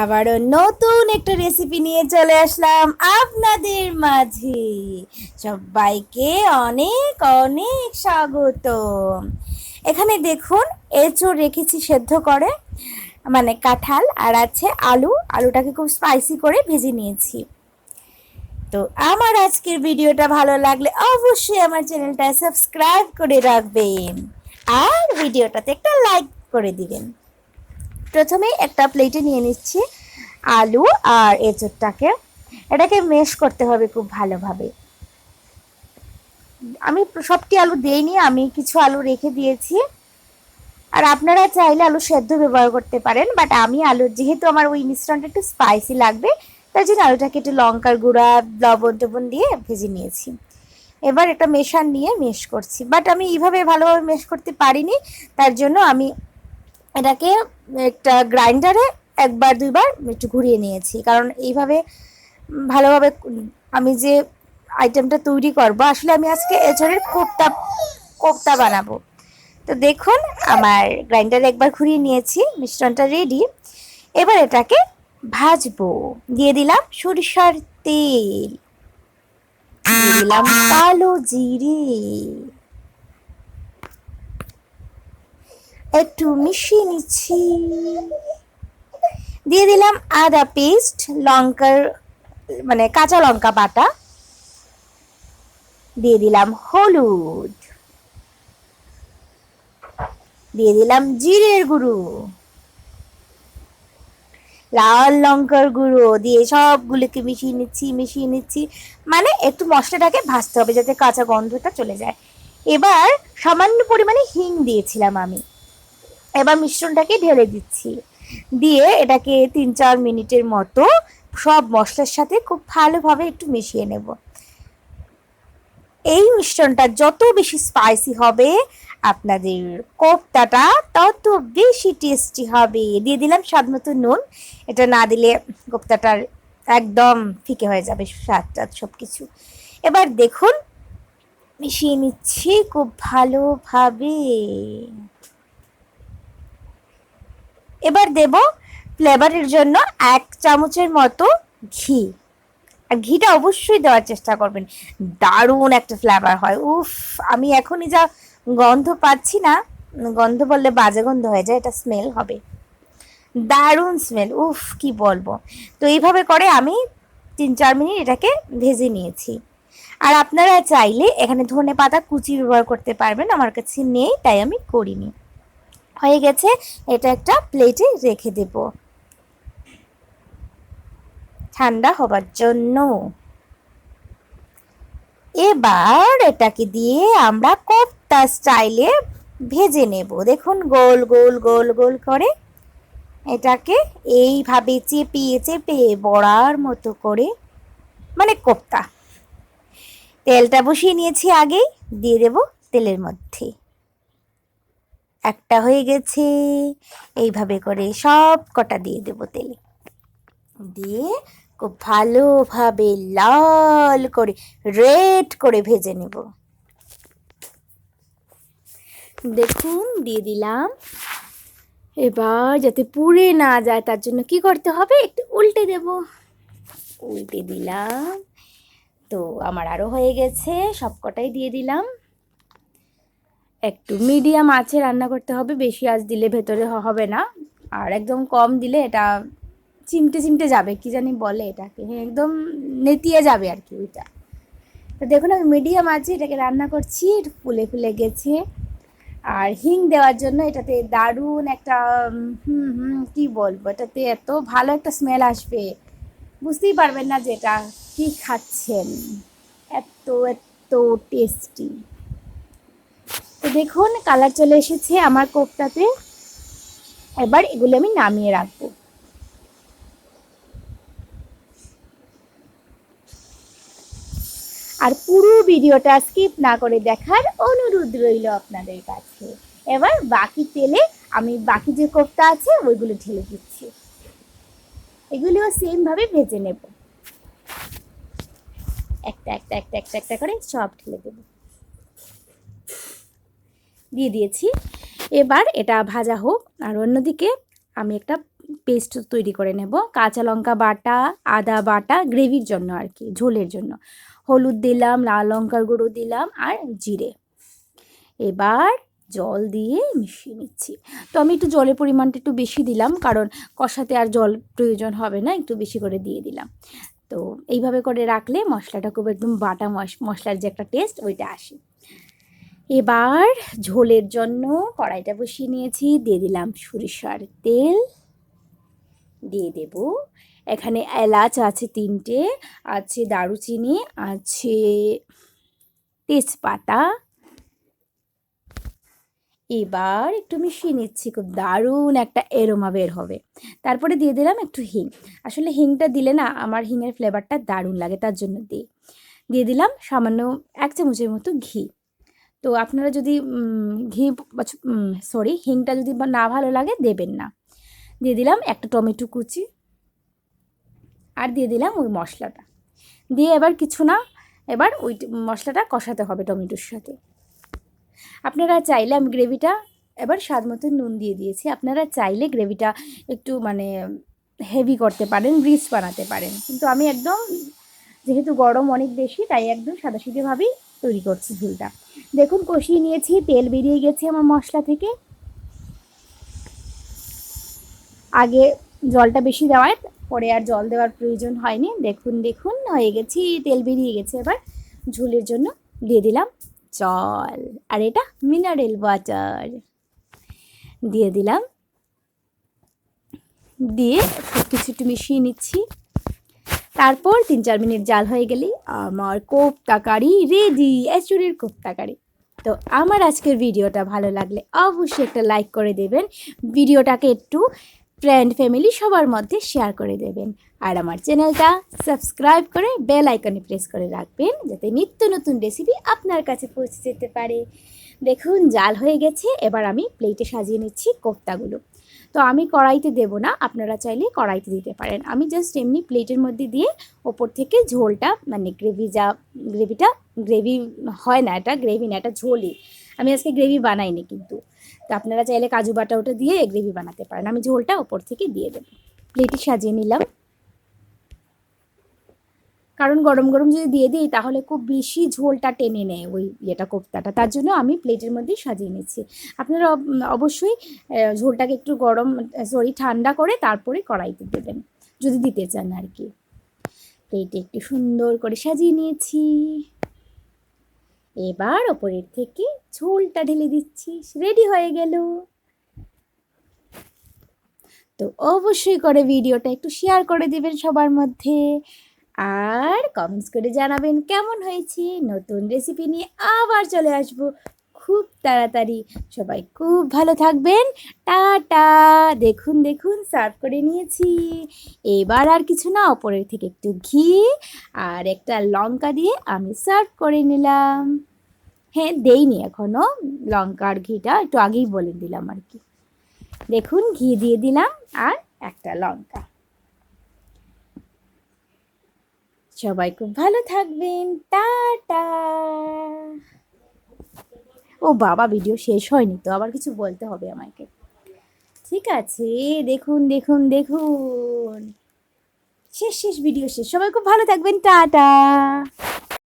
আবারও নতুন একটা রেসিপি নিয়ে চলে আসলাম আপনাদের মাঝে। সবাইকে অনেক অনেক স্বাগত। এখানে দেখুন, এঁচড় রেখেছি সেদ্ধ করে মানে কাঁঠাল, আর আছে আলু। আলুটাকে খুব স্পাইসি করে ভেজে নিয়েছি। তো আমার আজকের ভিডিওটা ভালো লাগলে অবশ্যই আমার চ্যানেলটা সাবস্ক্রাইব করে রাখবেন। আর ভিডিওটাতে একটা লাইক করে দিবেন। প্রথমে একটা প্লেটে নিয়ে নিচ্ছি আলু আর এঁচড়টাকে। এটাকে মেশ করতে হবে খুব ভালোভাবে। আমি সবটি আলু দেইনি, আমি কিছু আলু রেখে দিয়েছি। আর আপনারা চাইলে আলু সেদ্ধ ব্যবহার করতে পারেন বাট আমি আলু যেহেতু আমার ওই মিশ্রণটা একটু স্পাইসি লাগবে তাই জন্য আলুটাকে একটু লঙ্কার গুঁড়া, লবণ টবণ দিয়ে ভেজে নিয়েছি। এবার একটা মেশান নিয়ে মেশ করছি বাট আমি এইভাবে ভালোভাবে মেশ করতে পারিনি, তার জন্য আমি এটাকে একটা গ্রাইন্ডারে একবার, দুইবার একটু ঘুরিয়ে নিয়েছি। কারণ এইভাবে ভালোভাবে আমি যে আইটেমটা তৈরি করব, আসলে আমি আজকে এছাড়ের কোপ্তা কোপ্তা বানাবো। তো দেখুন, আমার গ্রাইন্ডারে একবার ঘুরিয়ে নিয়েছি, মিশ্রণটা রেডি এবার এটাকে ভাজবো। দিয়ে দিলাম সরিষার তেল। দিয়ে দিলাম কালো জিরে। একটু মিশিয়ে নিচ্ছি। দিয়ে দিলাম আদা পেস্ট, লঙ্কার মানে কাঁচা লঙ্কা বাটা। দিয়ে দিলাম হলুদ। দিয়ে দিলাম জিরের গুঁড়ো। লাল লঙ্কার গুঁড়ো দিয়ে সবগুলোকে মিশিয়ে নিচ্ছি মিশিয়ে নিচ্ছি। মানে একটু মশলাটাকে ভাজতে হবে যাতে কাঁচা গন্ধটা চলে যায়। এবার সামান্য পরিমাণে হিং দিয়েছিলাম আমি। এবার মিশ্রণটাকে ঢেলে দিচ্ছি। দিয়ে এটাকে তিন চার মিনিটের মতো সব মশলার সাথে খুব ভালোভাবে একটু মিশিয়ে নেব। এই মিশ্রণটা যত বেশি স্পাইসি হবে, আপনাদের কোফতাটা তত বেশি টেস্টি হবে। দিয়ে দিলাম স্বাদ মতো নুন। এটা না দিলে কোফতাটার একদম ফিকে হয়ে যাবে স্বাদ টাদ সব কিছু এবার দেখুন, মিশিয়ে নিচ্ছি খুব ভালোভাবে। এবার দেব ফ্লেভারের জন্য এক চামচের মতো ঘি। আর ঘিটা অবশ্যই দেওয়ার চেষ্টা করবেন। দারুণ একটা ফ্লেভার হয়। উফ, আমি এখনই যা গন্ধ পাচ্ছি না, গন্ধ বললে বাজে গন্ধ হয়ে যায়, এটা স্মেল হবে। দারুণ স্মেল উফ, কি বলব। তো এইভাবে করে আমি তিন চার মিনিট এটাকে ভেজে নিয়েছি। আর আপনারা চাইলে এখানে ধনে পাতা কুচি ব্যবহার করতে পারবেন, আমার কাছে নেই, তাই আমি করিনি। হয়ে গেছে, এটা একটা প্লেটে রেখে দেব। ঠান্ডা হবার জন্য। এবার এটাকে দিয়ে আমরা কোপ্তা স্টাইলে ভেজে নেব। দেখুন, গোল গোল গোল গোল করে এটাকে এইভাবে চেপিয়ে চেপে বড়ার মতো করে মানে কোপ্তা তেলটা বসিয়ে নিয়েছি আগেই, দিয়ে দেব তেলের মধ্যে। একটা হয়ে গেছে। এইভাবে করে সব কটা দিয়ে দেব তেলে। দিয়ে খুব ভালোভাবে লাল করে রেড করে ভেজে নেব। দেখুন, দিয়ে দিলাম। এবার যাতে পুড়ে না যায়, তার জন্য কি করতে হবে? একটু উল্টে দেব। উল্টে দিলাম। তো আমার আরও হয়ে গেছে, সব কটাই দিয়ে দিলাম। একটু মিডিয়াম আছে রান্না করতে হবে, বেশি আঁচ দিলে ভেতরে হবে না। আর একদম কম দিলে এটা চিমটে চিমটে যাবে, কি জানি বলে এটাকে। হ্যাঁ একদম নেতিয়ে যাবে আর কি ওইটা। তো দেখুন, আমি মিডিয়াম আছে এটাকে রান্না করছি, ফুলে ফুলে গেছে। আর হিং দেওয়ার জন্য এটাতে দারুণ একটা, হুম হুম, কী বলব, এটাতে এত ভালো একটা স্মেল আসবে। বুঝতেই পারবেন না যে এটা কী খাচ্ছেন। এত এত টেস্টি তো দেখুন কালার চলে এসেছে আমার কোপটাতে। এবার এগুলো আমি নামিয়ে রাখব। আর পুরো ভিডিওটা স্কিপ না করে দেখার অনুরোধ রইল আপনাদের কাছে। এবার বাকি তেলে আমি বাকি যে কোফতা আছে, ওইগুলো ঢেলে দিচ্ছি। এগুলিও সেমভাবে ভেজে নেব। একটা একটা একটা একটা একটা করে সব ঢেলে দেব। দিয়ে দিয়েছি। এবার এটা ভাজা হোক। আর অন্যদিকে আমি একটা পেস্ট তৈরি করে নেব। কাঁচা লঙ্কা বাটা, আদা বাটা, গ্রেভির জন্য আর কি, ঝোলের জন্য। হলুদ দিলাম, লাল লঙ্কার গুঁড়ো দিলাম আর জিরে। এবার জল দিয়ে মিশিয়ে নিচ্ছি। তো আমি একটু জলের পরিমাণটা একটু বেশি দিলাম, কারণ কষাতে আর জল প্রয়োজন হবে না, একটু বেশি করে দিয়ে দিলাম। তো এইভাবে করে রাখলে মশলাটা খুব একদম বাটা মশ, মশলার যে একটা টেস্ট ওইটা আসে। এবার ঝোলের জন্য কড়াইটা বসিয়ে নিয়েছি। দিয়ে দিলাম সরিষার তেল। দিয়ে দেব। এখানে এলাচ আছে তিনটে, আছে দারুচিনি, আছে তেজপাতা। এবার একটু মিশিয়ে নিচ্ছি, খুব দারুণ একটা এরোমা বের হবে। তারপরে দিয়ে দিলাম একটু হিং। আসলে হিংটা দিলে না আমার হিংয়ের ফ্লেভারটা দারুণ লাগে, তার জন্য দিই দিয়ে দিলাম সামান্য এক চামচের মতো ঘি। তো আপনারা যদি ঘি সরি হিংটা যদি না ভালো লাগে, দেবেন না। দিয়ে দিলাম একটা টমেটো কুচি আর দিয়ে দিলাম ওই মশলাটা। দিয়ে এবার কিছু না, এবার ওই মশলাটা কষাতে হবে টমেটোর সাথে। আপনারা চাইলে আমি গ্রেভিটা এবার স্বাদ মতো নুন দিয়ে দিয়েছি। আপনারা চাইলে গ্রেভিটা একটু মানে হেভি করতে পারেন রিচ বানাতে পারেন। কিন্তু আমি একদম, যেহেতু গরম অনেক বেশি, তাই একদম সাদাসিধেভাবেই তৈরি করছি ঝুলটা। দেখুন, কষিয়ে নিয়েছি, তেল বেরিয়ে গেছে আমার মশলা থেকে। আগে জলটা বেশি দেওয়ায় পরে আর জল দেওয়ার প্রয়োজন হয়নি। দেখুন দেখুন, হয়ে গেছি, তেল বেরিয়ে গেছে। এবার ঝুলের জন্য দিয়ে দিলাম জল। আর এটা মিনারেল ওয়াটার দিয়ে দিলাম। দিয়ে সব কিছু একটু মিশিয়ে নিচ্ছি। তারপর তিন চার মিনিট জাল হয়ে গেলে আমার কোপ্তা কারি রেডি এচুরির কোপ্তা কারি তো আমার আজকের ভিডিওটা ভালো লাগলে অবশ্যই একটা লাইক করে দেবেন। ভিডিওটাকে একটু ফ্রেন্ড ফ্যামিলি সবার মধ্যে শেয়ার করে দেবেন। আর আমার চ্যানেলটা সাবস্ক্রাইব করে বেল আইকনে প্রেস করে রাখবেন, যাতে নিত্য নতুন রেসিপি আপনার কাছে পৌঁছে যেতে পারে। দেখুন, জাল হয়ে গেছে, এবার আমি প্লেটে সাজিয়ে নিচ্ছি কোফতাগুলো তো আমি কড়াইতে দেব না, আপনারা চাইলে কড়াইতে দিতে পারেন। আমি জাস্ট এমনি প্লেটের মধ্যে দিয়ে ওপর থেকে ঝোলটা মানে গ্রেভি যা গ্রেভিটা গ্রেভি হয় না এটা গ্রেভি না, এটা ঝোলই। আমি আজকে গ্রেভি বানাইনি কিন্তু। তো আপনারা চাইলে কাজু বাটা ওটা দিয়ে গ্রেভি বানাতে পারেন। আমি ঝোলটা ওপর থেকে দিয়ে দেবো। প্লেটে সাজিয়ে নিলাম। কারণ গরম গরম যদি দিয়ে দিই, তাহলে খুব বেশি ঝোলটা টেনে নেয় ওই ইয়েটা কোপ্তাটা তার জন্য আমি প্লেটের মধ্যেই সাজিয়ে নিচ্ছি। আপনারা অব- অবশ্যই ঝোলটাকে একটু গরম সরি ঠান্ডা করে তারপরে কড়াইতে দেবেন। যদি দিতে চান আর কি। প্লেটে একটু সুন্দর করে সাজিয়ে নিয়েছি। এবার ওপরের থেকে ঝোলটা ঢেলে দিচ্ছি। রেডি হয়ে গেল। তো অবশ্যই করে ভিডিওটা একটু শেয়ার করে দেবেন সবার মধ্যে। আর কমেন্টস করে জানাবেন কেমন হয়েছে, নতুন রেসিপি নিয়ে আবার চলে আসব খুব তাড়াতাড়ি। সবাই খুব ভালো থাকবেন। টাটা। দেখুন দেখুন সার্ভ করে নিয়েছি। এবার আর কিছু না, ওপরের থেকে একটু ঘি আর একটা লঙ্কা দিয়ে আমি সার্ভ করে নিলাম। হ্যাঁ দেইনি এখনও লঙ্কার ঘিটা একটু আগেই বলে দিলাম আর কি। দেখুন, ঘি দিয়ে দিলাম আর একটা লঙ্কা। সবাই খুব ভালো থাকবেন। টাটা। ও বাবা ভিডিও শেষ হয়নি তো, আবার কিছু বলতে হবে আমাকে। ঠিক আছে, দেখুন দেখুন দেখুন। শেষ শেষ ভিডিও শেষ। সবাই খুব ভালো থাকবেন। টাটা।